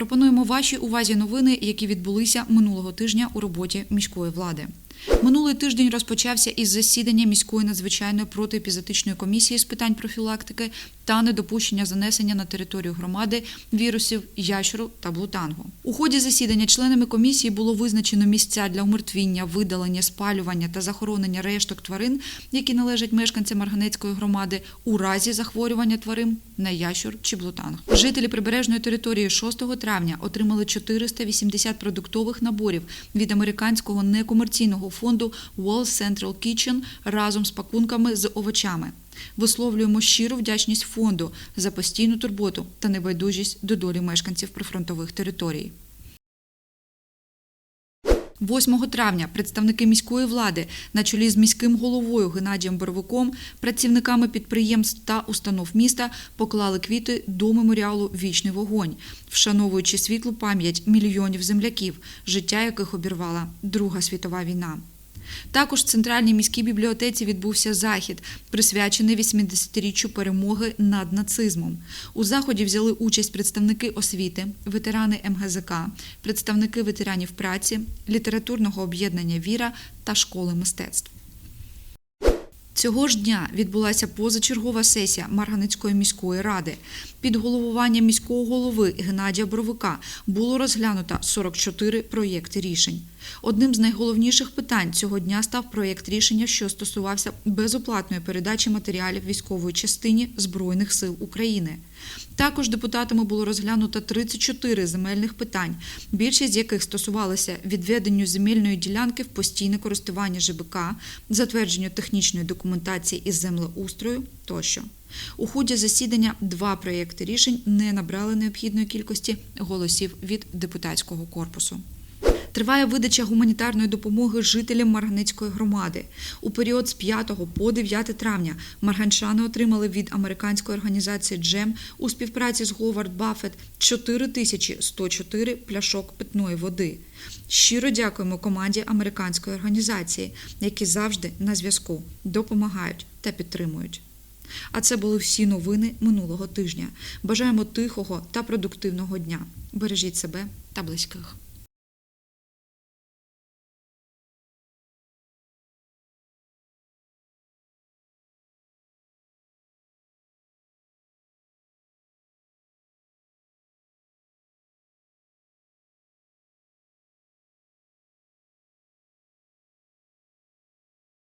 Пропонуємо вашій увазі новини, які відбулися минулого тижня у роботі міської влади. Минулий тиждень розпочався із засідання міської надзвичайної протиепізотичної комісії з питань профілактики та недопущення занесення на територію громади вірусів ящуру та блутангу. У ході засідання членами комісії було визначено місця для умертвіння, видалення, спалювання та захоронення решток тварин, які належать мешканцям Марганецької громади, у разі захворювання тварин на ящур чи блутанг. Жителі прибережної території 6 травня отримали 480 продуктових наборів від американського некомерційного фонду Wall Central Kitchen разом з пакунками з овочами. Висловлюємо щиру вдячність фонду за постійну турботу та небайдужість до долі мешканців прифронтових територій. 8 травня представники міської влади на чолі з міським головою Геннадієм Боровиком, працівниками підприємств та установ міста поклали квіти до меморіалу Вічний вогонь, вшановуючи світлу пам'ять мільйонів земляків, життя яких обірвала Друга світова війна. Також в центральній міській бібліотеці відбувся захід, присвячений 80-річчю перемоги над нацизмом. У заході взяли участь представники освіти, ветерани МГЗК, представники ветеранів праці, літературного об'єднання Віра та школи мистецтв. Цього ж дня відбулася позачергова сесія Марганецької міської ради. Під головуванням міського голови Геннадія Бровика було розглянуто 44 проєкти рішень. Одним з найголовніших питань цього дня став проєкт рішення, що стосувався безоплатної передачі матеріалів військової частині Збройних сил України. Також депутатами було розглянуто 34 земельних питань, більшість з яких стосувалися відведенню земельної ділянки в постійне користування ЖБК, затвердженню технічної документації із землеустрою тощо. У ході засідання два проєкти рішень не набрали необхідної кількості голосів від депутатського корпусу. Триває видача гуманітарної допомоги жителям Марганецької громади. У період з 5 по 9 травня марганчани отримали від американської організації Джем у співпраці з Говард Баффет 4104 пляшок питної води. Щиро дякуємо команді американської організації, які завжди на зв'язку допомагають та підтримують. А це були всі новини минулого тижня. Бажаємо тихого та продуктивного дня. Бережіть себе та близьких.